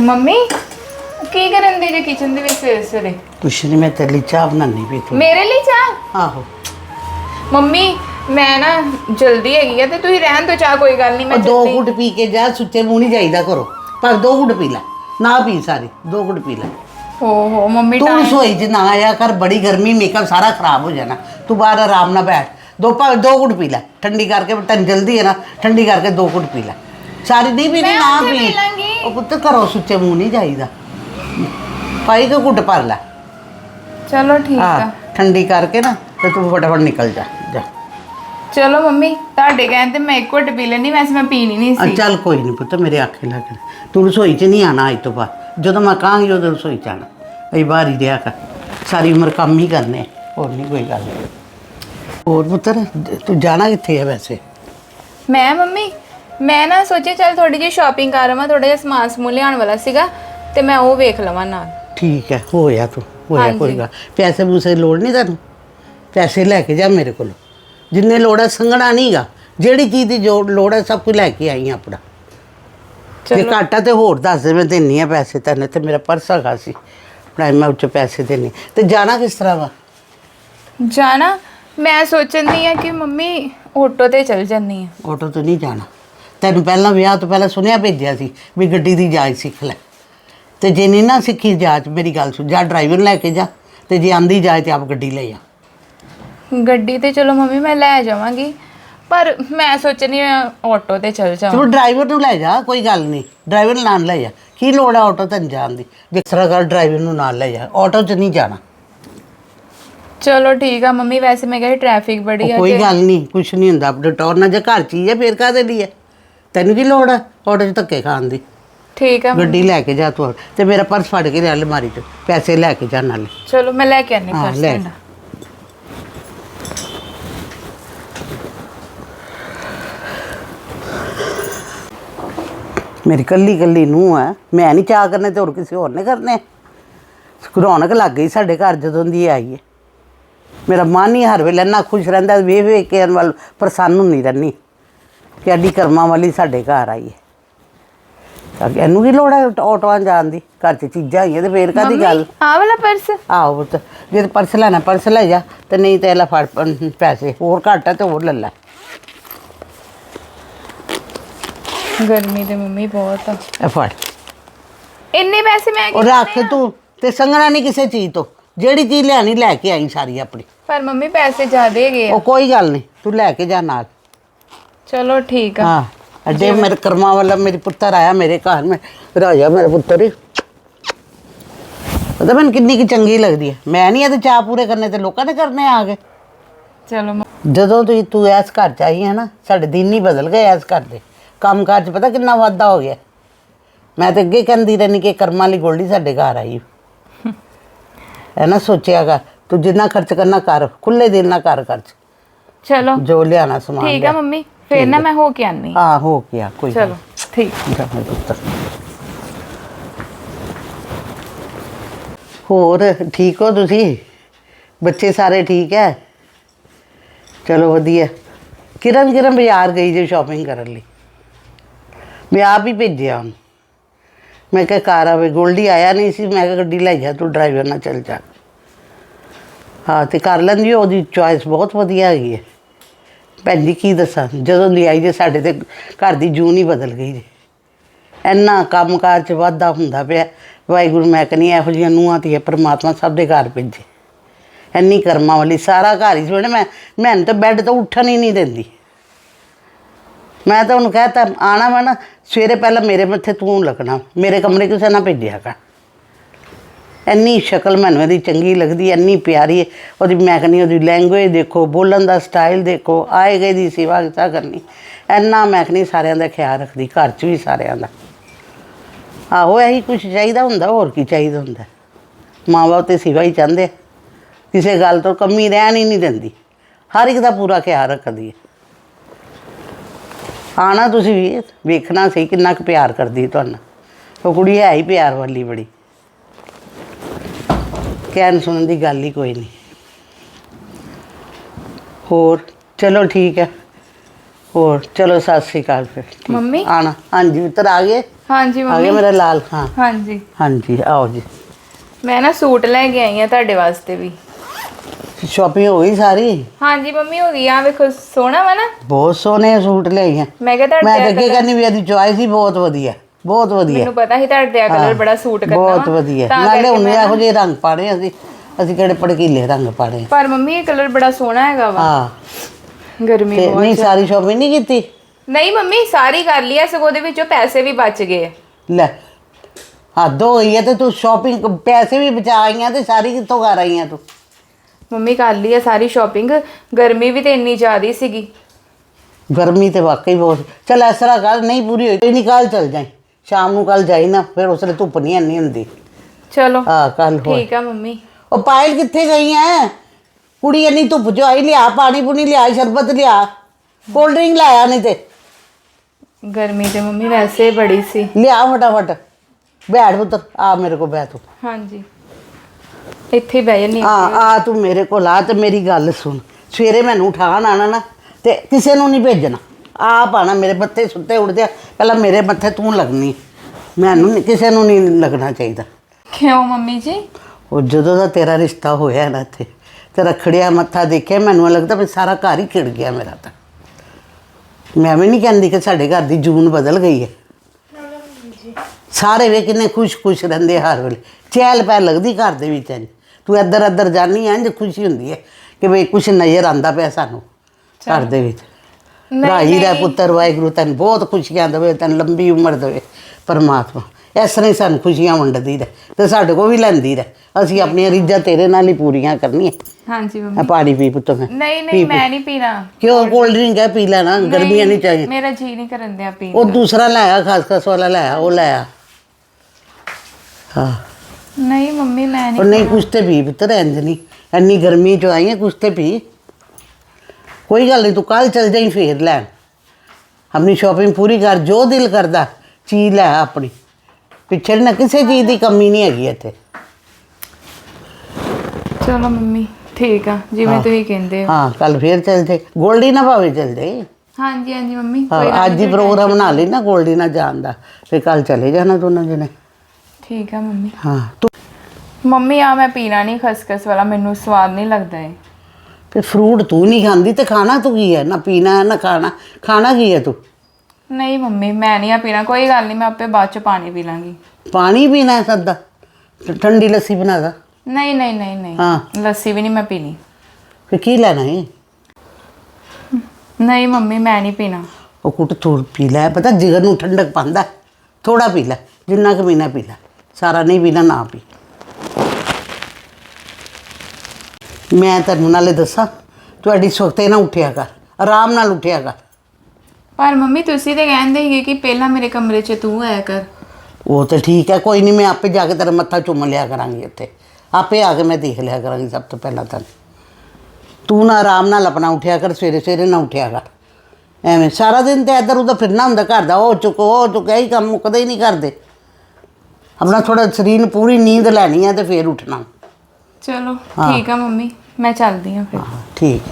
Mummy ਕੀ ਕਰਨ ਦੇ ਜੇ ਕਿਚਨ ਦੇ ਵਿੱਚ ਸਵੇਰੇ ਸਵੇਰੇ? ਕੁਛ ਨਹੀਂ ਮੈਂ ਤੇਰੇ ਲਈ ਚਾਹ ਬਣਾਉਣੀ ਵੀ ਤੂੰ। ਮੇਰੇ ਲਈ ਚਾਹ? ਆਹੋ। ਮੰਮੀ ਮੈਂ ਨਾ ਜਲਦੀ ਹੈਗੀ ਆ ਤੇ ਤੁਸੀਂ ਰਹਿਣ ਤੋਂ ਚਾਹ ਕੋਈ ਗੱਲ ਨਹੀਂ ਮੈਂ ਉਹ ਦੋ ਜਲਦੀ ਘੁੱਟ ਪੀ ਕੇ ਜਾ ਸੁੱਚੇ ਮੂੰਹ ਨਹੀਂ ਜਾਈਦਾ ਕਰੋ ਪਰ ਦੋ ਘੁੱਟ ਪੀ ਲੈ ਨਾ ਪੀ ਸਾਰੀ ਦੋ ਘੁੱਟ ਪੀ ਲੈ। ਹੋ ਹੋ ਮੰਮੀ ਤੂੰ ਟਾਈਮ ਰਸੋਈ 'ਚ ਨਾ ਆਇਆ ਕਰ ਬੜੀ ਗਰਮੀ ਮੇਕਅਪ ਸਾਰਾ ਖਰਾਬ ਹੋ ਜਾਣਾ। ਤੂੰ ਬਾਹਰ ਆਰਾਮ ਨਾਲ ਬੈਠ। ਦੋ ਭਾਵੇਂ ਦੋ ਘੁੱਟ ਪੀ ਲੈ ਠੰਡੀ ਕਰਕੇ ਤੈਨੂੰ ਜਲਦੀ ਹੈ ਨਾ ਠੰਡੀ ਕਰਕੇ ਦੋ ਘੁੱਟ ਪੀ ਲੈ। ਸਾਰੀ ਨਹੀਂ ਪੀਣੀ ਮੈਂ ਨਾ ਉੱਥੇ ਪੀ। ਪੀ ਲਾਂਗੀ। ਉਹ ਪੁੱਤ ਘਰੋਂ ਸੁੱਚੇ ਮੂੰਹ ਨਹੀਂ ਜਾਈਦਾ। ਪਾਈ ਕੇ ਘੁੱਟ ਭਰ ਲੈ। ਚਲੋ ਠੀਕ ਹਾਂ ਆ। ਠੰਡੀ ਕਰਕੇ ਨਾ ਤੇ ਤੂੰ ਫਟਾਫਟ ਨਿਕਲ ਜਾ ਜਾ। ਚਲੋ ਮੰਮੀ ਤੁਹਾਡੇ ਕਹਿਣ ਤੇ ਮੈਂ ਇੱਕ ਘੁੱਟ ਪੀ ਲੈਣੀ ਵੈਸੇ ਮੈਂ ਪੀਣੀ ਨਹੀਂ ਆ ਸੀ। ਚੱਲ ਕੋਈ ਨਹੀਂ ਪੁੱਤ ਮੇਰੇ ਆਖੇ ਲੱਗ ਤੂੰ ਰਸੋਈ 'ਚ ਨਹੀਂ ਆਣਾ ਅੱਜ ਤੋਂ ਬਾਅਦ। ਜਦੋਂ ਮੈਂ ਕਹਾਂਗੀ ਉਦੋਂ ਰਸੋਈ 'ਚ ਆਣਾ। ਅਈ ਬਾਹਰ ਹੀ ਰਿਹਾ ਕਰ। ਸਾਰੀ ਉਮਰ ਕੰਮ ਹੀ ਕਰਨੇ ਹੋਰ ਨਹੀਂ ਕੋਈ ਗੱਲ। ਹੋਰ ਪੁੱਤਰ ਤੂੰ ਜਾਣਾ ਕਿੱਥੇ ਹੈ ਵੈਸੇ? ਮੈਂ ਮੰਮੀ ਮੈਂ ਨਾ ਸੋਚਿਆ ਚੱਲ ਥੋੜੀ ਜਿਹੀ ਸ਼ਾਪਿੰਗ ਕਰ ਆਵਾਂ ਥੋੜਾ ਜਿਹਾ ਸਮਾਨ ਸਮੂਨ ਲਿਆਉਣ ਵਾਲਾ ਸੀਗਾ ਤੇ ਮੈਂ ਉਹ ਵੇਖ ਲਵਾਂ ਨਾਲ। ਠੀਕ ਹੈ ਹੋਇਆ ਤੂੰ ਹੋਇਆ ਹਾਂਜੀ। ਕੋਈ ਗੱਲ। ਪੈਸੇ ਪੂਸੇ ਦੀ ਲੋੜ ਨਹੀਂ ਤੈਨੂੰ? ਪੈਸੇ ਲੈ ਕੇ ਜਾ ਮੇਰੇ ਕੋਲ। ਜਿੰਨੇ ਲੋੜ ਹੈ ਸੰਗਣਾ ਨਹੀਂਗਾ। ਜਿਹੜੀ ਚੀਜ਼ ਦੀ ਜੋ ਲੋੜ ਹੈ ਸਭ ਕੁਝ ਲੈ ਕੇ ਆਈ ਹਾਂ ਆਪਣਾ। ਜੇ ਚਲੋ। ਘਾਟਾ ਤੇ ਹੋਰ ਦੱਸ ਦੇ ਮੈਂ ਦਿੰਨੀ ਆ ਪੈਸੇ ਤੈਨੂੰ ਤੇ ਮੇਰਾ ਪਰਸ ਹੈਗਾ ਸੀ। ਆਪਣਾ ਮੈਂ ਉੱਚ ਪੈਸੇ ਦੇਣੇ ਤੇ ਜਾਣਾ ਕਿਸ ਤਰ੍ਹਾਂ ਵਾ? ਜਾਣਾ? ਮੈਂ ਸੋਚਣੀ ਆ ਕਿ ਮੰਮੀ ਆਟੋ ਤੇ ਚਲ ਜੰਨੀ ਆ। ਆਟੋ ਤੋਂ ਨਹੀਂ ਜਾਣਾ। ਤੈਨੂੰ ਪਹਿਲਾਂ ਵਿਆਹ ਤੋਂ ਪਹਿਲਾਂ ਸੁਨੇਹਾ ਭੇਜਿਆ ਸੀ ਵੀ ਗੱਡੀ ਦੀ ਜਾਂਚ ਸਿੱਖ ਲੈ। ਤੇ ਜੇ ਨਹੀਂ ਨਾ ਸਿੱਖੀ ਜਾਂਚ ਮੇਰੀ ਗੱਲ ਸੁਣ ਜਾ ਡਰਾਈਵਰ ਲੈ ਕੇ ਜਾ ਤੇ ਜੇ ਆਂਦੀ ਜਾਏ ਤੇ ਆਪ ਗੱਡੀ ਲੈ ਆ। ਗੱਡੀ ਤੇ ਚਲੋ ਮੰਮੀ ਮੈਂ ਲੈ ਜਾਵਾਂਗੀ। ਪਰ ਮੈਂ ਸੋਚਣੀ ਆ ਆਟੋ ਤੇ ਚਲ ਜਾਵਾਂ। ਤੂੰ ਡਰਾਈਵਰ ਨੂੰ ਲੈ ਜਾ ਕੋਈ ਗੱਲ ਨਹੀਂ। ਡਰਾਈਵਰ ਨੂੰ ਨਾਲ ਲੈ ਜਾ ਕੀ ਲੋੜ ਹੈ ਆਟੋ ਤੇ ਜਾਣ ਦੀ? ਜਿਸ ਤਰ੍ਹਾਂ ਕਰ ਡਰਾਈਵਰ ਨੂੰ ਨਾਲ ਲੈ ਜਾ ਆਟੋ 'ਚ ਨਹੀਂ ਜਾਣਾ। ਚਲੋ ਠੀਕ ਆ ਮੰਮੀ ਵੈਸੇ ਮੈਂ ਕਿਹਾ ਟ੍ਰੈਫਿਕ ਬੜੀ ਉਹ ਆ ਕੋਈ ਤੇ ਗੱਲ ਨਹੀਂ ਕੁਛ ਨਹੀਂ ਹੁੰਦਾ। ਆਪਣੇ ਟੌਰ ਨਾਲ ਜੇ ਘਰ ਚੀਜ਼ ਹੈ ਫੇਰ ਕਾਹਦੇ ਲਈ ਹੈ ਤੈਨੂੰ ਕੀ ਲੋੜ ਹੈ ਆਟੋ 'ਚ ਧੱਕੇ ਖਾਣ ਦੀ। ਠੀਕ ਆ। ਗੱਡੀ ਲੈ ਕੇ ਜਾ ਤੂੰ ਤੇ ਮੇਰਾ ਪਰਸ ਫੜ ਕੇ ਲੈ ਅਲਮਾਰੀ 'ਚ। ਪੈਸੇ ਲੈ ਕੇ ਜਾ ਨਾਲੇ। ਚਲੋ ਮੈਂ ਲੈ ਕੇ ਆਨੀ ਹਾਂ, ਫਸਟ ਲੈ। ਮੇਰੀ ਕੱਲੀ ਕੱਲੀ ਨੂੰ ਹੈ ਮੈਂ ਨਹੀਂ ਚਾਹ ਕਰਨੇ ਤੇ ਹੋਰ ਕਿਸੇ ਹੋਰ ਨੇ ਕਰਨੇ। ਰੌਣਕ ਲੱਗ ਗਈ ਸਾਡੇ ਘਰ ਜਦੋਂ ਦੀ ਆਈ ਹੈ ਮੇਰਾ ਮਨ ਹੀ ਹਰ ਵੇਲੇ ਇੰਨਾ ਖੁਸ਼ ਰਹਿੰਦਾ ਵੇਖ ਵੇਖ ਕੇ ਇਹਨਾਂ ਵੱਲ ਪ੍ਰਸੰਨ ਹੁੰਦੀ ਰਹਿੰਦੀ। ਕਿ ਐਡੀ ਕਰਮਾਂ ਵਾਲੀ ਸਾਡੇ ਘਰ ਆਈ ਹੈ। ਤਾਂ ਕਿ ਇਹਨੂੰ ਕੀ ਲੋੜ ਹੈ ਆਟੋਆਂ ਜਾਣ ਦੀ? ਘਰ 'ਚ ਚੀਜ਼ਾਂ ਹੈਗੀਆਂ ਤੇ ਫੇਰ ਕਾਦੀ ਗੱਲ? ਆ ਵਾਲਾ ਪਰਸ ਆਹੋ ਪੁੱਤ ਜੇ ਤੇ ਪਰਸ ਲੈਣਾ ਪਰਸ ਲੈ ਜਾ ਤੇ ਨਹੀਂ ਤੇ ਲੈ ਫੜ ਪ- ਪੈਸੇ ਹੋਰ ਘੱਟ ਹੈ ਤੇ ਹੋਰ ਲੈ ਲੈ। ਗਰਮੀ ਤੇ ਮੰਮੀ ਬਹੁਤ ਆ। ਇਹ ਫੜ। ਇੰਨੇ ਪੈਸੇ ਮੈਂ ਉਹ ਰੱਖ ਤੂੰ ਤੇ ਸੰਗਣਾ ਨਹੀਂ ਕਿਸੇ ਚੀਜ਼ ਤੋਂ। ਜਿਹੜੀ ਚੀਜ਼ ਲਿਆਣੀ ਲੈ ਕੇ ਆਈ ਸਾਰੀ ਆਪਣੀ। ਪਰ ਮੰਮੀ ਪੈਸੇ ਜ਼ਿਆਦੇ ਹੈਗੇ ਆ। ਉਹ ਕੋਈ ਗੱਲ ਨਹੀਂ ਤੂੰ ਲੈ ਕੇ ਜਾ ਨਾਲ। ਚਲੋ ਠੀਕ ਆ ਹਾਂ ਅੱਡੇ ਮੇਰੇ ਕਰਮਾਂ ਵਾਲਾ ਮੇਰੇ ਪੁੱਤਰ ਆਇਆ ਮੇਰੇ ਘਰ ਮੈਂ ਰਾਜਾ ਮੇਰਾ ਪੁੱਤਰ ਹੀ ਉਹਦਾ ਮੈਨੂੰ ਕਿੰਨੀ ਕਿ ਚੰਗੀ ਲੱਗਦੀ ਹੈ ਮੈਂ ਨਹੀਂ ਇਹਦੇ ਚਾਹ ਪੂਰੇ ਕਰਨੇ ਤੇ ਲੋਕਾਂ ਨੇ ਕਰਨੇ ਆ ਕੇ ਚਲੋ ਮ- ਜਦੋਂ ਤੂੰ ਤੂੰ ਇਸ ਘਰ ਚ ਆਈ ਹੈ ਨਾ ਸਾਡੇ ਦਿਨ ਹੀ ਬਦਲ ਗਏ ਇਸ ਘਰ ਦੇ ਕੰਮ ਕਾਰ ਚ ਪਤਾ ਕਿੰਨਾ ਵਾਧਾ ਹੋ ਗਿਆ ਮੈਂ ਤੇ ਅੱਗੇ ਕਹਿੰਦੀ ਰਹਿੰਦੀ ਕਿ ਕਰਮਾਂ ਲਈ ਗੋਲਡੀ ਸਾਡੇ ਘਰ ਆਈ ਹੈ ਨਾ ਸੋਚਿਆਗਾ ਤੂੰ ਜਿੰਨਾ ਖਰਚ ਕਰਨਾ ਕਰ ਖੁੱਲੇ ਦਿਲ ਨਾਲ ਕਰ ਖਰਚ ਚਲੋ ਜੋ ਲਿਆਣਾ ਸਮਾਨ ਠੀਕ ਆ ਲਿਆ। ਮੰਮੀ ਫੇਰ ਨਾ ਮੈਂ ਹੋ ਕੇ ਆਨੀ। ਹਾਂ ਹੋ ਗਿਆ ਕੋਈ ਚਲੋ ਠੀਕ। ਪੁੱਤਰ। ਹੋਰ ਠੀਕ ਹੋ ਤੁਸੀਂ? ਬੱਚੇ ਸਾਰੇ ਠੀਕ ਹੈ ਚਲੋ ਵਧੀਆ। ਕਿਰਨ ਕਿਰਨ ਬਾਜ਼ਾਰ ਗਈ ਜੇ ਸ਼ਾਪਿੰਗ ਕਰਨ ਲਈ। ਮੈਂ ਆਪ ਹੀ ਭੇਜਿਆ ਉਹਨੂੰ। ਮੈਂ ਕਿਹਾ ਘਰ ਆਵੇ। ਗੋਲਡੀ ਆਇਆ ਨਹੀਂ ਸੀ। ਮੈਂ ਕਿਹਾ ਗੱਡੀ ਲੈ ਜਾ ਤੂੰ ਡਰਾਈਵਰ ਨਾਲ ਚੱਲ ਜਾ। ਹਾਂ ਤੇ ਕਰ ਲੈਂਦੀ ਉਹ, ਉਹਦੀ ਚੁਆਇਸ ਬਹੁਤ ਵਧੀਆ ਹੈਗੀ ਹੈ ਭੈਣ ਜੀ, ਕੀ ਦੱਸਾਂ? ਜਦੋਂ ਦੀ ਆਈ ਜੇ, ਸਾਡੇ ਤੇ ਘਰ ਦੀ ਜੂਨ ਹੀ ਬਦਲ ਗਈ ਜੇ। ਇੰਨਾ ਕੰਮਕਾਰ ਚ ਵਾਧਾ ਹੁੰਦਾ ਪਿਆ। ਵਾਹਿਗੁਰੂ, ਮੈਂ ਕਹਿੰਦੀ ਇਹੋ ਜਿਹੀਆਂ ਨੂੰਹਾਂ ਧੀਆਂ ਪਰਮਾਤਮਾ ਸਭ ਦੇ ਘਰ ਭੇਜੇ। ਇੰਨੀ ਕਰਮਾਂ ਵਾਲੀ, ਸਾਰਾ ਘਰ ਹੀ ਸੁਣੇ ਮੈਂ ਮੈਨੂੰ ਤਾਂ ਬੈੱਡ ਤੋਂ ਉੱਠਣ ਹੀ ਨਹੀਂ ਦਿੰਦੀ। ਮੈਂ ਤਾਂ ਉਹਨੂੰ ਕਹਿਤਾ ਆਣਾ ਵਾ ਨਾ, ਸਵੇਰੇ ਪਹਿਲਾਂ ਮੇਰੇ ਮੱਥੇ ਤੂੰ ਲੱਗਣਾ। ਮੇਰੇ ਕਮਰੇ ਕਿਸੇ ਨਾ ਭੇਜਿਆ ਕਰ। ਇੰਨੀ ਸ਼ਕਲ ਮੈਨੂੰ ਇਹਦੀ ਚੰਗੀ ਲੱਗਦੀ ਇੰਨੀ ਪਿਆਰੀ ਹੈ। ਉਹਦੀ ਮੈਂ ਕਹਿੰਦੀ ਉਹਦੀ ਲੈਂਗੁਏਜ ਦੇਖੋ, ਬੋਲਣ ਦਾ ਸਟਾਈਲ ਦੇਖੋ, ਆਏ ਗਏ ਦੀ ਸੇਵਾ ਕਿਤਾ ਕਰਨੀ। ਇੰਨਾ ਮੈਂ ਕਹਿੰਦੀ ਸਾਰਿਆਂ ਦਾ ਖਿਆਲ ਰੱਖਦੀ, ਘਰ 'ਚ ਵੀ ਸਾਰਿਆਂ ਦਾ। ਆਹੋ, ਇਹੀ ਕੁਝ ਚਾਹੀਦਾ ਹੁੰਦਾ, ਹੋਰ ਕੀ ਚਾਹੀਦਾ ਹੁੰਦਾ। ਮਾਂ-ਬਾਪ ਤੇ ਸੇਵਾ ਹੀ ਚਾਹੁੰਦੇ ਕਿਸੇ ਗੱਲ ਤੋਂ ਕਮੀ ਰਹਿਣ ਹੀ ਨਹੀਂ ਦਿੰਦੀ। ਹਰ ਇੱਕ ਦਾ ਪੂਰਾ ਖਿਆਲ ਰੱਖਦੀ ਹੈ। ਆਣਾ ਤੁਸੀਂ ਵੀ, ਵੇਖਣਾ ਸਹੀ ਕਿੰਨਾ ਕੁ ਪਿਆਰ ਕਰਦੀ ਤੁਹਾਨੂੰ। ਉਹ ਕੁੜੀ ਹੈ ਹੀ ਪਿਆਰ ਵਾਲੀ ਬੜੀ। ਕਹਿਣ ਸੁਣਨ ਦੀ ਗੱਲ ਹੀ ਕੋਈ ਨਹੀਂ। ਹੋਰ ਚਲੋ ਠੀਕ ਹੈ। ਹੋਰ ਚਲੋ ਸਤਿ ਸ੍ਰੀ ਅਕਾਲ ਫਿਰ ਠੀਕ। ਮੰਮੀ? ਆਣਾ। ਹਾਂਜੀ ਮਿੱਤਰ ਆ ਗਏ? ਹਾਂਜੀ ਆ ਮੰਮੀ। ਮੇਰਾ ਲਾਲ ਹਾਂ ਹਾਂਜੀ। ਹਾਂਜੀ ਆਓ ਜੀ। ਮੈਂ ਨਾ ਸੂਟ ਲੈ ਕੇ ਆਈ ਆ ਤੁਹਾਡੇ ਵਾਸਤੇ ਵੀ। ਸ਼ਾਪਿੰਗ ਹੋ ਗਈ ਸਾਰੀ? ਹਾਂਜੀ ਮੰਮੀ ਹੋ ਗਈ ਆ। ਵੇਖੋ ਸੋਹਣਾ ਵਾ ਨਾ। ਬਹੁਤ ਸੋਹਣੇ ਸੂਟ ਲਿਆਈਆਂ ਮੈਂ ਕਿਹਾ ਮੈਂ ਤੁਹਾਡੇ ਅੱਗੇ ਕਹਿੰਦੀ ਵੀ ਇਹਦੀ ਚੁਆਇਸ ਹੀ ਬਹੁਤ ਵਧੀਆ। ਬਹੁਤ ਵਧੀਆ। ਮੈਨੂੰ ਪਤਾ ਸੀ ਤੁਹਾਡੇ ਆ ਕਲਰ ਬੜਾ ਸੂਟ ਕਰਨਾ ਬਹੁਤ ਵਾ। ਵਧੀਆ। ਤਾਂ ਨਾਲੇ ਕਰਕੇ ਹੁਣ ਮੈਂ- ਇਹੋ ਜਿਹੇ ਰੰਗ ਪਾੜੇ ਅਸੀਂ। ਅਸੀਂ ਕਿਹੜੇ ਭੜਕੀਲੇ ਰੰਗ ਪਾੜੇ ਪਰ ਮੰਮੀ ਇਹ ਕਲਰ ਬੜਾ ਸੋਹਣਾ ਹੈਗਾ ਵਾ। ਹਾਂ। ਗਰਮੀ ਤੇ ਬਹੁਤ ਨਹੀਂ ਸਾਰੀ ਸ਼ਾਪਿੰਗ ਨਹੀਂ ਕੀਤੀ? ਨਹੀਂ ਮੰਮੀ ਸਾਰੀ ਕਰ ਲਈ ਐ ਸਗੋਂ ਦੇ ਵਿੱਚੋਂ ਪੈਸੇ ਵੀ ਬਚ ਗਏ ਆ। ਲੈ ਹੱਦ ਹੋ ਗਈ ਹੈ ਤੇ ਤੂੰ ਸ਼ਾਪਿੰਗ ਪੈਸੇ ਵੀ ਬਚਾ ਆਈਆਂ ਤੇ ਸਾਰੀ ਕਿੱਥੋਂ ਕਰ ਆਈਆਂ ਤੂੰ? ਮੰਮੀ ਕਰ ਲਈ ਆ ਸਾਰੀ ਸ਼ਾਪਿੰਗ ਗਰਮੀ ਵੀ ਤੇ ਇੰਨੀ ਜ਼ਿਆਦੀ ਸੀਗੀ। ਗਰਮੀ ਤੇ ਵਾਕਈ ਬਹੁਤ ਚੱਲ ਇਸ ਤਰ੍ਹਾਂ ਕਰ ਨਹੀਂ ਪੂਰੀ ਹੋਈ ਕੋਈ ਨਹੀਂ ਕੱਲ ਚੱਲ ਜਾਈ? ਸ਼ਾਮ ਨੂੰ ਕੱਲ ਜਾਈ ਨਾ ਫਿਰ ਉਸਲੇ ਧੁੱਪ ਨਹੀਂ ਇੰਨੀ ਹੁੰਦੀ। ਚਲੋ ਹਾਂ ਕੱਲ ਹੋ ਠੀਕ ਆ ਮੰਮੀ। ਉਹ ਪਾਇਲ ਕਿੱਥੇ ਗਈ ਐ? ਕੁੜੀ ਇੰਨੀ ਧੁੱਪ ਚ ਆਈ ਲਿਆ ਪਾਣੀ ਪੂਣੀ ਲਿਆ ਸ਼ਰਬਤ ਲਿਆ। ਕੋਲਡ ਡਰਿੰਕ ਲਾਇਆ ਨਹੀਂ ਤੇ। ਗਰਮੀ ਤੇ ਮੰਮੀ ਵੈਸੇ ਬੜੀ ਸੀ। ਲਿਆ ਫਟਾਫਟ। ਬੈਠ ਪੁੱਤਰ ਆ ਮੇਰੇ ਕੋਲ ਬੈਠ ਤੂੰ। ਹਾਂਜੀ। ਇੱਥੇ ਹੀ ਬਹਿ ਜੰਨੀ ਆ ਆ ਤੂੰ ਮੇਰੇ ਕੋਲ ਆ ਤੇ ਮੇਰੀ ਗੱਲ ਸੁਣ। ਸਵੇਰੇ ਮੈਨੂੰ ਉਠਾਣ ਆਣਾ ਨਾ ਤੇ ਕਿਸੇ ਨੂੰ ਨਹੀਂ ਭੇਜਣਾ। ਆਪ ਆਣਾ ਮੇਰੇ ਮੱਥੇ ਸੁੱਤੇ ਉੱਠਦੇ ਆ ਪਹਿਲਾਂ ਮੇਰੇ ਮੱਥੇ ਤੂੰ ਲੱਗਣੀ ਮੈਨੂੰ ਨੀ- ਕਿਸੇ ਨੂੰ ਨਹੀਂ ਲੱਗਣਾ ਚਾਹੀਦਾ। ਕਿਉਂ ਮੰਮੀ ਜੀ? ਉਹ ਜਦੋਂ ਦਾ ਤੇਰਾ ਰਿਸ਼ਤਾ ਹੋਇਆ ਨਾ ਇੱਥੇ ਤੇ ਰਖੜਿਆ ਮੱਥਾ ਦੇਖਿਆ ਮੈਨੂੰ ਲੱਗਦਾ ਵੀ ਸਾਰਾ ਘਰ ਹੀ ਖਿੜ ਗਿਆ ਮੇਰਾ ਤਾਂ। ਮੈਂ ਵੀ ਨਹੀਂ ਕਹਿੰਦੀ ਕਿ ਸਾਡੇ ਘਰ ਦੀ ਜੂਨ ਬਦਲ ਗਈ ਹੈ। ਸਾਰੇ ਵੇ ਕਿੰਨੇ ਖੁਸ਼-ਖੁਸ਼ ਰਹਿੰਦੇ ਹਰ ਵੇਲੇ। ਚਹਿਲ ਪਹਿਲ ਲੱਗਦੀ ਘਰ ਦੇ ਵਿੱਚ ਇੰਝ। ਤੂੰ ਇੱਧਰ ਇੱਧਰ ਜਾਨੀ ਐ ਇੰਝ ਖੁਸ਼ੀ ਹੁੰਦੀ ਹੈ ਕਿ ਵੀ ਕੁਛ ਨਜ਼ਰ ਆਂਦਾ ਪਿਆ ਸਾਨੂੰ ਘਰ ਦੇ ਵਿੱਚ। ਨਹੀਂ, ਰਾਈ ਦਾ ਪੁੱਤਰ ਵਾਹਿਗੁਰੂ ਤੈਨੂੰ ਬਹੁਤ ਖੁਸ਼ੀਆਂ ਦੇਵੇ ਤੈਨੂੰ ਲੰਬੀ ਉਮਰ ਦੇਵੇ ਪਰਮਾਤਮਾ ਇਸ ਤਰ੍ਹਾਂ ਹੀ ਸਾਨੂੰ ਖੁਸ਼ੀਆਂ ਵੰਡਦੀ ਰਹੇ ਤੇ ਸਾਡੇ ਕੋਲ ਵੀ ਲੈਂਦੀ ਰਹੇ ਅਸੀਂ ਆਪਣੀਆਂ ਰੀਝਾਂ ਤੇਰੇ ਨਾਲ ਹੀ ਪੂਰੀਆਂ ਕਰਨੀਆਂ ਹਾਂਜੀ ਆ ਮੰਮੀ ਪਾਣੀ ਪੀ ਪੁੱਤ ਮੈਂ ਨਹੀਂ ਨਹੀਂ ਮੈਂ ਨਹੀਂ ਪੀਣਾ ਕਿਉਂ ਕੋਲਡ ਡਰਿੰਕ ਹੈ ਪੀ ਲੈਣਾ ਗਰਮੀਆਂ ਨਹੀਂ ਚਾਹੀਏ ਮੇਰਾ ਜੀ ਨਹੀਂ ਕਰਨ ਦਿਆ ਪੀਣ ਉਹ ਦੂਸਰਾ ਲਾਇਆ ਖਾਸ ਖਾਸ ਵਾਲਾ ਲਾਇਆ ਉਹ ਲਾਇਆ ਹਾਂ ਨਹੀਂ ਮੰਮੀ ਮੈਂ ਉਹ ਨਹੀਂ ਨਹੀਂ ਕੁਛ ਤੇ ਪੀ ਪੁੱਤਰ ਇੰਜ ਨਹੀਂ ਇੰਨੀ ਗਰਮੀ ਚ ਆਈ ਹੈ ਕੁਛ ਤੇ ਪੀ ਕੋਈ ਗੱਲ ਨਹੀਂ ਤੂੰ ਕੱਲ ਚਲ ਜਾਈਂ ਫੇਰ ਲੈਣ। ਆਪਣੀ ਸ਼ਾਪਿੰਗ ਪੂਰੀ ਕਰ ਜੋ ਦਿਲ ਕਰਦਾ ਚੀਜ਼ ਲੈ ਆਪਣੀ। ਪਿੱਛੇ ਨਾ ਕਿਸੇ ਚੀਜ਼ ਦੀ ਕਮੀ ਨਹੀਂ ਹੈਗੀ ਇੱਥੇ। ਚਲੋ ਮੰਮੀ ਠੀਕ ਆ ਜਿਵੇਂ ਤੁਸੀਂ ਕਹਿੰਦੇ ਹੋ। ਹਾਂ ਕੱਲ ਫੇਰ ਚਲ ਜੇ ਗੋਲਡੀ ਨਾ ਭਾਵੇਂ ਚਲ ਜੇ ਹਾਂਜੀ ਹਾਂਜੀ ਮੰਮੀ ਹਾਂ, ਅੱਜ ਹੀ ਪ੍ਰੋਗਰਾਮ ਬਣਾ ਲਈ ਨਾ ਗੋਲਡੀ ਨਾਲ ਜਾਣ ਦਾ ਫੇਰ ਕੱਲ ਚਲੇ ਜਾਣਾ ਦੋਨੋਂ ਜਣੇ। ਠੀਕ ਆ ਮੰਮੀ। ਹਾਂ ਤੂੰ ਮੰਮੀ ਆ ਮੈਂ ਪੀਣਾ ਨਹੀਂ ਖਸਖਸ ਵਾਲਾ ਮੈਨੂੰ ਸਵਾਦ ਨਹੀਂ ਲੱਗਦਾ ਏ ਫਿਰ ਫਰੂਟ ਤੂੰ ਨਹੀਂ ਖਾਂਦੀ ਤੇ ਖਾਣਾ ਤੂੰ ਕੀ ਹੈ? ਨਾ ਪੀਣਾ ਹੈ ਨਾ ਖਾਣਾ। ਖਾਣਾ ਕੀ ਹੈ ਤੂੰ? ਨਹੀਂ ਮੰਮੀ ਮੈਂ ਨਹੀਂ ਆ ਪੀਣਾ। ਕੋਈ ਗੱਲ ਨਹੀਂ ਮੈਂ ਆਪੇ ਬਾਅਦ ਚ ਪਾਣੀ ਪੀ ਲਾਂਗੀ। ਪਾਣੀ ਪੀਣਾ ਹੈ ਸਦਾ? ਠੰਡੀ ਲੱਸੀ ਬਣਾ ਦਾ। ਨਹੀਂ ਨਹੀਂ ਨਹੀਂ ਨਹੀਂ। ਹਾਂ। ਲੱਸੀ ਵੀ ਨਹੀਂ ਮੈਂ ਪੀਣੀ। ਫਿਰ ਕੀ ਲੈਣਾ ਹੈ ਨਹੀਂ ਮੰਮੀ ਮੈਂ ਨਹੀਂ ਪੀਣਾ। ਉਹ ਕੁੱਟ ਥੋੜ ਪੀ ਲੈ। ਪਤਾ ਜਿਗਰ ਨੂੰ ਠੰਡਕ ਪਾਉਂਦਾ। ਥੋੜਾ ਪੀ ਲੈ। ਜਿੰਨਾ ਕੁ ਪੀਣਾ ਪੀ ਲੈ। ਸਾਰਾ ਨਹੀਂ ਪੀਣਾ ਨਾ ਪੀ। ਮੈਂ ਤੈਨੂੰ ਨਾਲੇ ਦੱਸਾਂ ਤੁਹਾਡੀ ਸੁਖਤੇ ਨਾ ਉੱਠਿਆ ਕਰ ਆਰਾਮ ਨਾਲ ਉੱਠਿਆ ਕਰ। ਪਰ ਮੰਮੀ ਤੁਸੀਂ ਤੇ ਕਹਿੰਦੇ ਸੀਗੇ ਕਿ ਪਹਿਲਾਂ ਮੇਰੇ ਕਮਰੇ 'ਚ ਤੂੰ ਆਇਆ ਕਰ। ਉਹ ਤਾਂ ਠੀਕ ਹੈ ਕੋਈ ਨਹੀਂ ਮੈਂ ਆਪੇ ਜਾ ਕੇ ਤੇਰਾ ਮੱਥਾ ਚੁੰਮ ਲਿਆ ਕਰਾਂਗੀ ਉੱਥੇ ਆਪੇ ਆ ਕੇ ਮੈਂ ਦੇਖ ਲਿਆ ਕਰਾਂਗੀ ਸਭ ਤੋਂ ਪਹਿਲਾਂ ਤਾਂ। ਤੂੰ ਨਾ ਆਰਾਮ ਨਾਲ ਆਪਣਾ ਉੱਠਿਆ ਕਰ ਸਵੇਰੇ ਸਵੇਰੇ ਨਾ ਉੱਠਿਆ ਕਰ। ਐਵੇਂ ਸਾਰਾ ਦਿਨ ਤੇ ਇੱਧਰ ਉੱਧਰ ਫਿਰਨਾ ਹੁੰਦਾ ਘਰ ਦਾ ਉਹ ਚੁੱਕੋ ਉਹ ਚੁੱਕੋ ਇਹੀ ਕੰਮ ਮੁੱਕਦੇ ਹੀ ਨਹੀਂ ਕਰਦੇ। ਆਪਣਾ ਥੋੜਾ ਸਰੀਰ ਨੂੰ ਪੂਰੀ ਨੀਂਦ ਲੈਣੀ ਹੈ ਤੇ ਫੇਰ ਉੱਠਣਾ। ਚਲੋ ਹਾਂ। ਠੀਕ ਆ ਮੰਮੀ। ਮੈਂ ਚੱਲਦੀ ਹਾਂ ਫਿਰ ਹਾਂ ਠੀਕ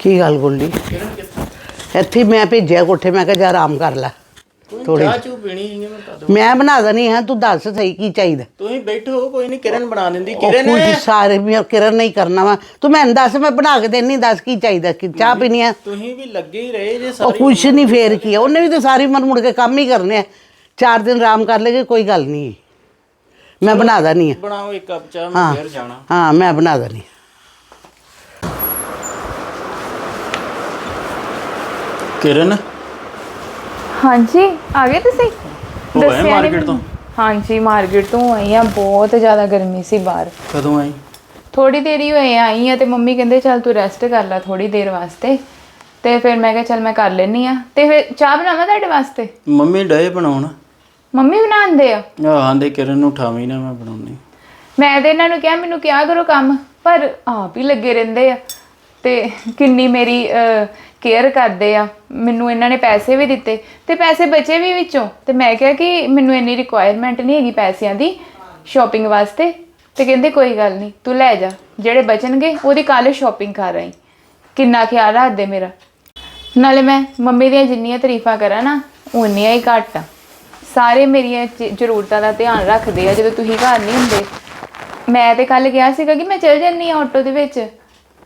ਕੀ ਗੱਲ ਗੁੱਲੀ ਇੱਥੇ ਹੀ ਮੈਂ ਭੇਜਿਆ ਕੋਠੇ ਮੈਂ ਕਿਹਾ ਜਾ ਆਰਾਮ ਕਰ ਲੈ ਥੋੜੀ ਚਾਹ ਚੂ ਪੀਣੀ ਸੀ ਮੈਂ ਤਾਂ ਮੈਂ ਬਣਾ ਦਣੀ ਹਾਂ ਤੂੰ ਦੱਸ ਸਹੀ ਕੀ ਚਾਹੀਦਾ ਤੁਸੀਂ ਬੈਠੋ ਕੋਈ ਨਹੀਂ ਕਿਰਨ ਬਣਾ ਦਿੰਦੀ। ਕਿਰਨ ਕੁਝ ਸਾਰੇ ਵੀ ਕਿਰਨ ਨਹੀਂ ਕਰਨਾ ਵਾ। ਤੂੰ ਮੈਨੂੰ ਦੱਸ ਮੈਂ ਬਣਾ ਕੇ ਦੇਣੀ ਦੱਸ ਕੀ ਚਾਹੀਦਾ ਕਿ ਚਾਹ ਪੀਣੀ ਆ? ਤੁਸੀਂ ਵੀ ਲੱਗੇ ਹੀ ਰਹੇ ਜੇ ਉਹ ਸਾਰੀ ਕੁਛ ਨਹੀਂ ਫੇਰ ਕੀ ਆ। ਉਹਨੇ ਵੀ ਤਾਂ ਸਾਰੀ ਮਰ ਮੁੜ ਕੇ ਕੰਮ ਹੀ ਕਰਨੇ ਆ। ਚਾਰ ਦਿਨ ਆਰਾਮ ਕਰ ਲੇਗੇ ਕੋਈ ਗੱਲ ਨਹੀਂ ਮੈਂ ਬਣਾ ਦਣੀ ਆ। ਬਣਾਓ ਇੱਕ ਕੱਪ ਚਾਹ ਮੈਂ ਫੇਰ ਜਾਣਾ। ਹਾਂ ਮੈਂ ਬਣਾ ਦਣੀ ਕਿਰਨ? ਹਾਂਜੀ ਆ ਗਏ ਤੁਸੀਂ? ਦੱਸਿਆ ਮੈਨੂੰ। ਤੋਂ? ਹਾਂਜੀ ਮਾਰਕੀਟ ਤੋਂ ਆਈ ਆ ਬਹੁਤ ਜ਼ਿਆਦਾ ਗਰਮੀ ਸੀ ਬਾਹਰ। ਕਦੋਂ ਆਈ? ਥੋੜੀ ਦੇਰ ਹੀ ਹੋਏ ਆਈ ਆ ਤੇ ਮੰਮੀ ਕਹਿੰਦੇ ਚੱਲ ਤੂੰ ਰੈਸਟ ਕਰ ਲੈ ਥੋੜੀ ਦੇਰ ਵਾਸਤੇ। ਤੇ ਫਿਰ ਮੈਂ ਕਿਹਾ ਚੱਲ ਮੈਂ ਕਰ ਲੈਣੀ ਆ। ਤੇ ਫਿਰ ਚਾਹ ਬਣਾਵਾਂ ਤੁਹਾਡੇ ਵਾਸਤੇ? ਮੰਮੀ ਡਏ ਬਣਾਉਣ। ਮੰਮੀ ਬਣਾਉਂਦੇ ਆ? ਆਹ ਆਂਦੇ ਕਿਰਨ ਨੂੰ ਉਠਾਵੀਂ ਨਾ ਮੈਂ ਬਣਾਉਣੀ ਮੈਂ ਤੇ ਇਹਨਾਂ ਨੂੰ ਕਿਹਾ ਮੈਨੂੰ ਕਿਹਾ ਕਰੋ ਕੰਮ ਪਰ ਆਪ ਹੀ ਲੱਗੇ ਰਹਿੰਦੇ ਆ। ਤੇ ਕਿੰਨੀ ਮੇਰੀ ਕੇਅਰ ਕਰਦੇ ਆ, ਮੈਨੂੰ ਇਹਨਾਂ ਨੇ ਪੈਸੇ ਵੀ ਦਿੱਤੇ ਤੇ ਪੈਸੇ ਬਚੇ ਵੀ ਵਿੱਚੋਂ। ਤੇ ਮੈਂ ਕਿਹਾ ਕਿ ਮੈਨੂੰ ਇੰਨੀ ਰਿਕੁਆਇਰਮੈਂਟ ਨਹੀਂ ਹੈਗੀ ਪੈਸਿਆਂ ਦੀ ਸ਼ਾਪਿੰਗ ਵਾਸਤੇ। ਤੇ ਕਹਿੰਦੇ ਕੋਈ ਗੱਲ ਨਹੀਂ, ਤੂੰ ਲੈ ਜਾ, ਜਿਹੜੇ ਬਚਣਗੇ ਉਹਦੀ ਕੱਲ ਸ਼ਾਪਿੰਗ ਕਰ ਰਹੀ ਕਿੰਨਾ ਖਿਆਲ ਰੱਖਦੇ ਮੇਰਾ। ਨਾਲੇ ਮੈਂ ਮੰਮੀ ਦੀਆਂ ਜਿੰਨੀਆਂ ਤਾਰੀਫਾਂ ਕਰਾਂ ਨਾ ਉਨੀਆਂ ਹੀ ਘੱਟ ਆ। ਸਾਰੇ ਮੇਰੀਆਂ ਜ਼ਰੂਰਤਾਂ ਦਾ ਧਿਆਨ ਰੱਖਦੇ ਆ, ਜਦੋਂ ਤੁਸੀਂ ਘਰ ਨਹੀਂ ਹੁੰਦੇ। ਮੈਂ ਤੇ ਕੱਲ ਕਿਹਾ ਸੀਗਾ ਕਿ ਮੈਂ ਚਲ ਜੰਨੀ ਆ ਆਟੋ ਦੇ ਵਿੱਚ।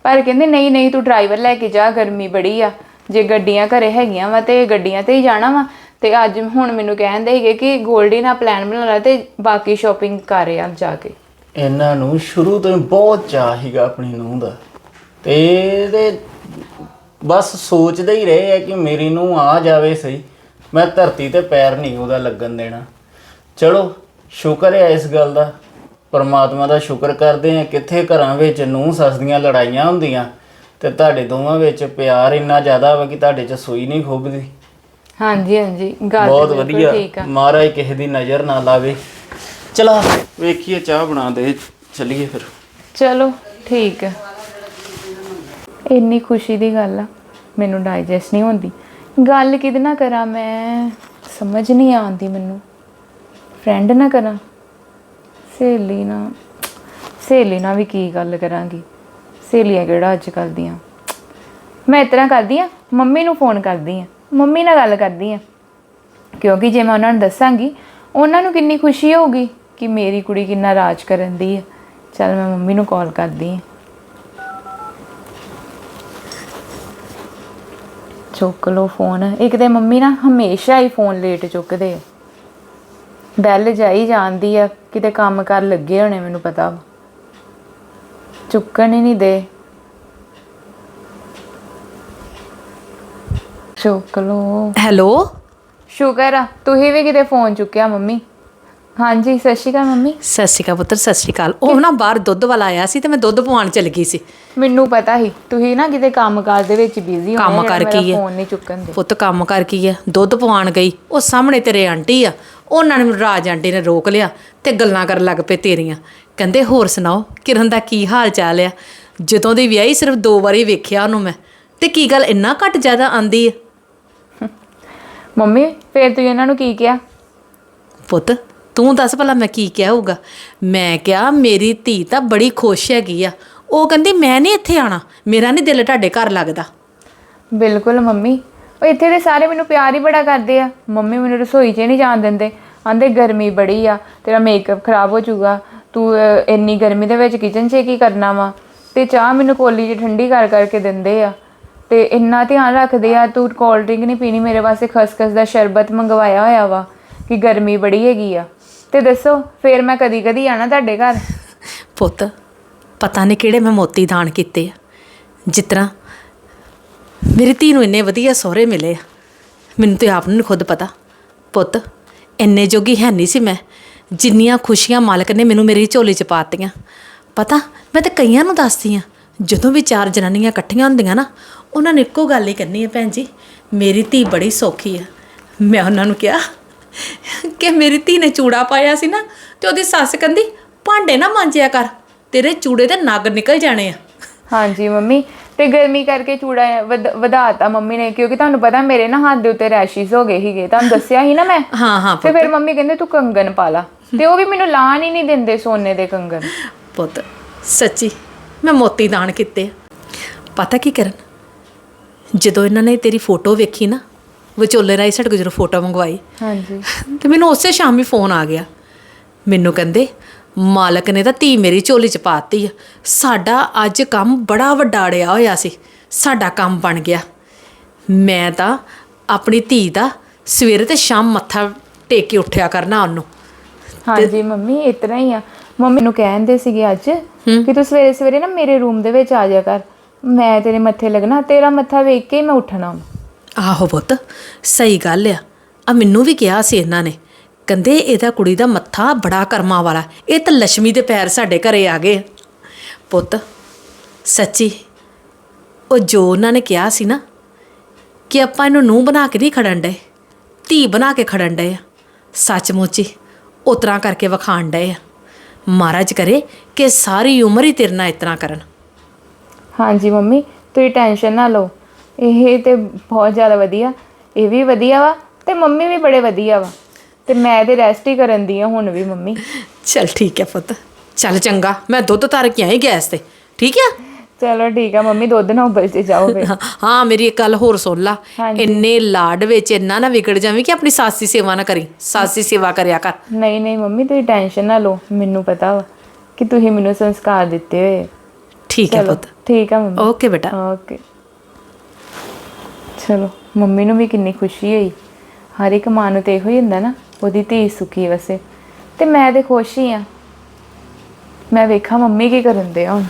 ਪਰ ਕਹਿੰਦੇ ਨਹੀਂ ਨਹੀਂ, ਤੂੰ ਡਰਾਈਵਰ ਲੈ ਕੇ ਜਾ, ਗਰਮੀ ਬੜੀ ਆ। ਜੇ ਗੱਡੀਆਂ ਘਰੇ ਹੈਗੀਆਂ ਵਾ ਤੇ ਗੱਡੀਆਂ ਤੇ ਹੀ ਜਾਣਾ ਵਾ। ਤੇ ਅੱਜ ਹੁਣ ਮੈਨੂੰ ਕਹਿੰਦੇ ਸੀਗੇ ਕਿ ਗੋਲਡੀ ਨਾਲ ਪਲਾਨ ਬਣਾ ਲਾ ਤੇ ਬਾਕੀ ਸ਼ਾਪਿੰਗ ਕਰ ਆ ਜਾ ਕੇ। ਇਹਨਾਂ ਨੂੰ ਸ਼ੁਰੂ ਤੋਂ ਹੀ ਬਹੁਤ ਚਾਅ ਸੀਗਾ ਆਪਣੀ ਨੂੰਹ ਦਾ। ਤੇ ਇਹਦੇ ਬਸ ਸੋਚਦੇ ਹੀ ਰਹੇ ਆ ਕਿ ਮੇਰੀ ਨੂੰਹ ਆ ਜਾਵੇ ਸਹੀ। ਮੈਂ ਧਰਤੀ ਤੇ ਪੈਰ ਨਹੀਂ ਉਹਦਾ ਲੱਗਣ ਦੇਣਾ। ਚਲੋ, ਸ਼ੁਕਰ ਹੈ ਇਸ ਗੱਲ ਦਾ। ਪਰਮਾਤਮਾ ਦਾ ਸ਼ੁਕਰ ਕਰਦੇ ਆ ਕਿੱਥੇ ਘਰਾਂ ਵਿੱਚ ਨੂੰਹ ਸੱਸ ਦੀਆਂ ਲੜਾਈਆਂ ਹੁੰਦੀਆਂ ਤੇ ਤੁਹਾਡੇ ਦੋਵਾਂ ਵਿੱਚ ਪਿਆਰ ਇੰਨਾ ਜ਼ਿਆਦਾ ਵਾ ਕਿ ਤੁਹਾਡੇ 'ਚ ਸੂਈ ਨਹੀਂ ਖੁੱਭਦੀ ਹਾਂਜੀ ਹਾਂਜੀ ਗੱਲ ਬਹੁਤ ਬਿਲਕੁਲ ਵਧੀਆ। ਠੀਕ ਆ। ਮਹਾਰਾਜ ਕਿਸੇ ਦੀ ਨਜ਼ਰ ਨਾ ਲਾਵੇ। ਚਲਾ ਵੇਖੀਏ ਚਾਹ ਬਣਾ ਦੇ ਚੱਲੀਏ ਫਿਰ। ਚਲੋ ਠੀਕ ਹੈ ਇੰਨੀ ਖੁਸ਼ੀ ਦੀ ਗੱਲ ਆ ਮੈਨੂੰ ਡਾਈਜੈਸਟ ਨਹੀਂ ਹੁੰਦੀ। ਗੱਲ ਕਿਹਦੇ ਨਾਲ ਕਰਾਂ ਮੈਂ? ਸਮਝ ਨਹੀਂ ਆਉਂਦੀ ਮੈਨੂੰ। ਫਰੈਂਡ ਨਾਲ ਕਰਾਂ? ਸਹੇਲੀ ਨਾਲ ਸਹੇਲੀ ਨਾਲ ਵੀ ਕੀ ਗੱਲ ਕਰਾਂਗੀ? ਸਹੇਲੀਆਂ ਕਿਹੜਾ ਅੱਜ ਕੱਲ੍ਹ ਦੀਆਂ? ਮੈਂ ਇਸ ਤਰ੍ਹਾਂ ਕਰਦੀ ਆ ਮੰਮੀ ਨੂੰ ਫੋਨ ਕਰਦੀ ਆ ਮੰਮੀ ਨਾਲ ਗੱਲ ਕਰਦੀ ਆ ਕਿਉਂਕਿ ਜੇ ਮੈਂ ਉਹਨਾਂ ਨੂੰ ਦੱਸਾਂਗੀ, ਉਹਨਾਂ ਨੂੰ ਕਿੰਨੀ ਖੁਸ਼ੀ ਹੋਊਗੀ ਕਿ ਮੇਰੀ ਕੁੜੀ ਕਿੰਨਾ ਰਾਜ ਕਰਨ ਦੀ ਹੈ। ਚਲ ਮੈਂ ਮੰਮੀ ਨੂੰ ਕਾਲ ਕਰਦੀ ਹਾਂ। ਚੁੱਕ ਲੋ ਫੋਨ ਇੱਕ ਤੇ ਮੰਮੀ ਨਾ ਹਮੇਸ਼ਾ ਹੀ ਫੋਨ ਲੇਟ ਚੁੱਕਦੇ ਆ। ਬੈਲ ਜਾਈ ਜਾਂਦੀ ਆ ਕਿਤੇ ਕੰਮ ਕਰ ਲੱਗੇ ਹੋਣੇ ਮੈਨੂੰ ਪਤਾ। ਚੁੱਕਣ ਹੀ ਨਹੀਂ ਦੇ। ਚੁੱਕ ਲੋ ਹੈਲੋ? ਸ਼ੁਕਰ ਆ ਤੁਸੀਂ ਵੀ ਕਿਤੇ ਫੋਨ ਚੁੱਕਿਆ ਮੰਮੀ। ਹਾਂਜੀ ਸਤਿ ਸ਼੍ਰੀ ਅਕਾਲ ਮੰਮੀ। ਸਤਿ ਸ਼੍ਰੀ ਅਕਾਲ ਪੁੱਤਰ ਸਤਿ ਸ਼੍ਰੀ ਅਕਾਲ। ਉਹ ਨਾ ਬਾਹਰ ਦੁੱਧ ਵਾਲਾ ਆਇਆ ਸੀ ਤੇ ਮੈਂ ਦੁੱਧ ਪਵਾਉਣ ਚਲ ਗਈ ਸੀ। ਮੈਨੂੰ ਪਤਾ ਸੀ ਤੁਸੀਂ ਨਾ ਕਿਤੇ ਕੰਮਕਾਰ ਦੇ ਵਿੱਚ ਬਿਜ਼ੀ ਕੰਮ ਹੋਣੇ ਕਰ ਕੀ ਹੈ? ਫੋਨ ਨਹੀਂ ਚੁੱਕਣ ਦੇ। ਪੁੱਤ ਕੰਮ ਕਰ ਕੀ ਆ ਦੁੱਧ ਪਵਾਉਣ ਗਈ ਉਹ ਸਾਹਮਣੇ ਤੇਰੇ ਆਂਟੀ ਆ। ਉਹਨਾਂ ਨੇ ਮੈਨੂੰ ਰਾਜ ਆਂਟੀ ਨੇ ਰੋਕ ਲਿਆ ਤੇ ਗੱਲਾਂ ਕਰਨ ਲੱਗ ਪਏ ਤੇਰੀਆਂ। ਕਹਿੰਦੇ ਹੋਰ ਸੁਣਾਓ ਕਿਰਨ ਦਾ ਕੀ ਹਾਲ ਚਾਲ ਆ? ਜਦੋਂ ਦੀ ਵਿਆਹੀ ਸਿਰਫ ਦੋ ਵਾਰੀ ਵੇਖਿਆ ਉਹਨੂੰ ਮੈਂ। ਤੇ ਕੀ ਗੱਲ ਇੰਨਾ ਘੱਟ ਜ਼ਿਆਦਾ ਆਂਦੀ ਆ? ਮੰਮੀ ਫੇਰ ਤੁਸੀਂ ਇਹਨਾਂ ਨੂੰ ਕੀ ਕਿਹਾ? ਪੁੱਤ ਤੂੰ ਦੱਸ ਭਲਾ ਮੈਂ ਕੀ ਕਿਹਾ ਹੋਊਗਾ? ਮੈਂ ਕਿਹਾ ਮੇਰੀ ਧੀ ਤਾਂ ਬੜੀ ਖੁਸ਼ ਹੈਗੀ ਆ। ਉਹ ਕਹਿੰਦੀ ਮੈਂ ਨਹੀਂ ਇੱਥੇ ਆਣਾ ਮੇਰਾ ਨਹੀਂ ਦਿਲ ਤੁਹਾਡੇ ਘਰ ਲੱਗਦਾ। ਬਿਲਕੁਲ ਮੰਮੀ ਉਹ ਇੱਥੇ ਦੇ ਸਾਰੇ ਮੈਨੂੰ ਪਿਆਰ ਹੀ ਬੜਾ ਕਰਦੇ ਆ। ਮੰਮੀ ਮੈਨੂੰ ਰਸੋਈ 'ਚ ਨਹੀਂ ਜਾਣ ਦਿੰਦੇ। ਆਂਦੇ, ਗਰਮੀ ਬੜੀ ਆ, ਤੇਰਾ ਮੇਕਅਪ ਖਰਾਬ ਹੋ ਜਾਊਗਾ। ਤੂੰ ਇੰਨੀ ਗਰਮੀ ਦੇ ਵਿੱਚ ਕਿਚਨ 'ਚ ਕੀ ਕਰਨਾ ਵਾ? ਤੇ ਚਾਹ ਮੈਨੂੰ ਕੋਲੀ 'ਚ ਠੰਡੀ ਕਰ, ਕਰਕੇ ਦਿੰਦੇ ਆ। ਤੇ ਇੰਨਾ ਧਿਆਨ ਰੱਖਦੇ ਆ, ਤੂੰ ਕੋਲਡ ਡਰਿੰਕ ਨਹੀਂ ਪੀਣੀ, ਮੇਰੇ ਵਾਸਤੇ ਖਸਖਸ ਦਾ ਸ਼ਰਬਤ ਮੰਗਵਾਇਆ ਹੋਇਆ ਵਾ ਕਿ ਗਰਮੀ ਬੜੀ ਹੈਗੀ ਆ। ਤੇ ਦੱਸੋ, ਫੇਰ ਮੈਂ ਕਦੀ ਕਦੀ ਆਣਾ ਤੁਹਾਡੇ ਘਰ? ਪੁੱਤ, ਪਤਾ ਨਹੀਂ ਕਿਹੜੇ ਮੈਂ ਮੋਤੀ ਦਾਨ ਕੀਤੇ ਆ। ਜਿਸ ਤਰ੍ਹਾਂ ਮੇਰੀ ਧੀ ਨੂੰ ਇੰਨੇ ਵਧੀਆ ਸਹੁਰੇ ਮਿਲੇ ਆ। ਮੈਨੂੰ ਤੇ ਆਪ ਨੂੰ ਨੀ ਖੁਦ ਪਤਾ। ਪੁੱਤ, ਇੰਨੇ ਜੋਗੀ ਹੈ ਨਹੀਂ ਸੀ ਮੈਂ। ਜਿੰਨੀਆਂ ਖੁਸ਼ੀਆਂ ਮਾਲਕ ਨੇ ਮੈਨੂੰ ਮੇਰੀ ਝੋਲੀ 'ਚ ਪਾਤੀਆਂ। ਪਤਾ, ਮੈਂ ਤਾਂ ਕਈਆਂ ਨੂੰ ਦੱਸਦੀ ਆ, ਜਦੋਂ ਵੀ ਚਾਰ ਜਨਾਨੀਆਂ ਇਕੱਠੀਆਂ ਹੁੰਦੀਆਂ ਨਾ, ਉਹਨਾਂ ਨੇ ਇੱਕੋ ਗੱਲ ਹੀ ਕਰਨੀ ਹੈ ਭੈਣ ਜੀ, ਮੇਰੀ ਧੀ ਬੜੀ ਸੌਖੀ ਆ। ਮੈਂ ਉਹਨਾਂ ਨੂੰ ਕਿਹਾ ਕਿ ਮੇਰੀ ਧੀ ਨੇ ਚੂੜਾ ਪਾਇਆ ਸੀ ਨਾ, ਤੇ ਉਹਦੀ ਸੱਸ ਕਹਿੰਦੀ, ਭਾਂਡੇ ਨਾ ਮਾਂਜਿਆ ਕਰ, ਤੇਰੇ ਚੂੜੇ ਦੇ ਨਗ ਨਿਕਲ ਜਾਣੇ ਆ। ਹਾਂਜੀ ਮੰਮੀ। ਤੇ ਗਰਮੀ ਕਰਕੇ ਚੂੜਾ ਵਧ- ਵਧਾਤਾ ਮੰਮੀ ਨੇ ਕਿਉਂਕਿ ਤੁਹਾਨੂੰ ਪਤਾ ਮੇਰੇ ਨਾ ਹੱਥ ਦੇ ਉੱਤੇ ਰੈਸ਼ਿਸ ਹੋ ਗਏ ਸੀਗੇ। ਤੁਹਾਨੂੰ ਦੱਸਿਆ ਸੀ ਨਾ ਮੈਂ? ਹਾਂ ਹਾਂ ਤੇ ਫਿਰ ਮੰਮੀ ਕਹਿੰਦੇ ਤੂੰ ਕੰਗਨ ਪਾ ਲਾ। ਤੇ ਉਹ ਵੀ ਮੈਨੂੰ ਲਾਣ ਹੀ ਨਹੀਂ ਦਿੰਦੇ ਸੋਨੇ ਦੇ ਕੰਗਨ ਪੁੱਤ ਸੱਚੀ ਮੈਂ ਮੋਤੀ ਦਾਨ ਕੀਤੇ ਆ। ਪਤਾ ਕੀ ਕਰਨ? ਜਦੋਂ ਇਹਨਾਂ ਨੇ ਤੇਰੀ ਫੋਟੋ ਵੇਖੀ ਨਾ ਵਿਚੋਲੇ ਰਾਈ ਸਾਡੇ ਕੋਲ ਜਦੋਂ ਫੋਟੋ ਮੰਗਵਾਈ ਹਾਂਜੀ। ਤੇ ਮੈਨੂੰ ਉਸੇ ਸ਼ਾਮ ਫੋਨ ਆ ਗਿਆ। ਮੈਨੂੰ ਕਹਿੰਦੇ ਮਾਲਕ ਨੇ ਤਾਂ ਧੀ ਮੇਰੀ ਝੋਲੀ ਚ ਪਾਤੀ ਆ। ਸਾਡਾ ਅੱਜ ਕੰਮ ਬੜਾ ਵੱਡਾ ਅੜਿਆ ਹੋਇਆ ਸੀ। ਸਾਡਾ ਕੰਮ ਬਣ ਗਿਆ। ਮੈਂ ਤਾਂ ਆਪਣੀ ਧੀ ਦਾ ਸਵੇਰੇ ਤੇ ਸ਼ਾਮ ਮੱਥਾ ਟੇਕ ਕੇ ਉੱਠਿਆ ਕਰਨਾ ਉਹਨੂੰ। ਹਾਂਜੀ ਮੰਮੀ ਇਤਨਾ ਹੀ ਆ। ਮੰਮੀ ਨੂੰ ਕਹਿੰਦੇ ਸੀਗੇ ਅੱਜ ਕਿ ਤੂੰ ਸਵੇਰੇ ਸਵੇਰੇ ਨਾ ਮੇਰੇ ਰੂਮ ਦੇ ਵਿੱਚ ਆ ਜਾ ਕਰ। ਮੈਂ ਤੇਰੇ ਮੱਥੇ ਲੱਗਣਾ ਤੇਰਾ ਮੱਥਾ ਵੇਖ ਕੇ ਮੈਂ ਉੱਠਣਾ। ਆਹੋ ਪੁੱਤ ਸਹੀ ਗੱਲ ਆ। ਆ ਮੈਨੂੰ ਵੀ ਕਿਹਾ ਸੀ ਇਹਨਾਂ ਨੇ ਕਹਿੰਦੇ ਇਹਦਾ ਕੁੜੀ ਦਾ ਮੱਥਾ ਬੜਾ ਕਰਮਾਂ ਵਾਲਾ। ਇਹ ਤਾਂ ਲక్ష్ਮੀ ਦੇ ਪੈਰ ਸਾਡੇ ਘਰੇ ਆ ਗਏ। ਪੁੱਤ, ਸੱਚੀ, ਉਹ ਜੋ ਉਹਨਾਂ ਨੇ ਕਿਹਾ ਸੀ ਨਾ, ਕਿ ਆਪਾਂ ਇਹਨੂੰ ਨੂੰਹ ਬਣਾ ਕੇ ਨਹੀਂ ਖੜਨ ਡਏ, ਧੀ ਬਣਾ ਕੇ ਖੜਨ ਡਏ ਆ। ਸੱਚਮੁੱਚ ਹੀ ਉਤਰਾ ਕਰਕੇ ਵਿਖਾਣ ਡਏ ਆ। ਮਹਾਰਾਜ ਕਰੇ ਕਿ ਸਾਰੀ ਉਮਰ ਹੀ ਤੇਰੇ ਨਾਲ ਇਤਨਾ ਕਰਨ। ਹਾਂਜੀ ਮੰਮੀ, ਤੁਸੀਂ ਟੈਨਸ਼ਨ ਨਾ ਲਓ। ਇਹ ਤੇ ਬਹੁਤ ਜ਼ਿਆਦਾ ਵਧੀਆ। ਇਹ ਵੀ ਵਧੀਆ ਵਾ ਤੇ ਮੰਮੀ ਵੀ ਬੜੇ ਵਧੀਆ ਵਾ। ਤੇ ਮੈਂ ਤੇ ਰੈਸਟ ਹੀ ਕਰਨ ਦੀ ਆ ਹੁਣ ਵੀ ਮੰਮੀ। ਚਲ ਠੀਕ ਹੈ ਪੁੱਤ। ਚੱਲ ਚੰਗਾ ਮੈਂ ਦੁੱਧ ਧਰ ਕੇ ਆਈ ਗੈਸ ਤੇ। ਠੀਕ ਹੈ ਚਲੋ ਠੀਕ ਆ ਮੰਮੀ ਦੁੱਧ ਨਾ ਉਬਲ ਤੇ ਜਾਓ ਫਿਰ। ਹਾਂ ਮੇਰੀ ਇੱਕ ਗੱਲ ਹੋਰ ਸੁਣ ਲਾ। ਹਾਂਜੀ। ਇੰਨੇ ਲਾਡ ਵਿੱਚ ਇੰਨਾ ਨਾ ਵਿਗੜ ਜਾਵੀਂ ਕਿ ਆਪਣੀ ਸੱਸ ਸੇਵਾ ਨਾ ਕਰੀ। ਸੱਸ ਸੇਵਾ ਕਰਿਆ ਕਰ। ਨਹੀਂ ਨਹੀਂ ਮੰਮੀ ਤੁਸੀਂ ਟੈਨਸ਼ਨ ਨਾ ਲਓ ਮੈਨੂੰ ਪਤਾ ਵਾ ਕਿ ਤੁਸੀਂ ਮੈਨੂੰ ਸੰਸਕਾਰ ਦਿੱਤੇ ਹੋਏ ਆ। ਠੀਕ ਹੈ ਚਲੋ ਪੁੱਤ। ਠੀਕ ਆ ਮੰਮੀ। ਓਕੇ ਬੇਟਾ। ਓਕੇ। ਚਲੋ ਮੰਮੀ ਨੂੰ ਵੀ ਕਿੰਨੀ ਖੁਸ਼ੀ ਹੋਈ। ਹਰ ਇੱਕ ਮਾਂ ਨੂੰ ਤੇ ਇਹੋ ਹੀ ਹੁੰਦਾ ਨਾ। ਉਹਦੀ ਧੀ ਸੁਖੀ ਵਸੇ। ਤੇ ਮੈਂ ਤੇ ਖੁਸ਼ ਹੀ ਆ। ਮੈਂ ਵੇਖਾਂ ਮੰਮੀ ਕੀ ਕਰਨ ਦੇ ਆ ਹੁਣ।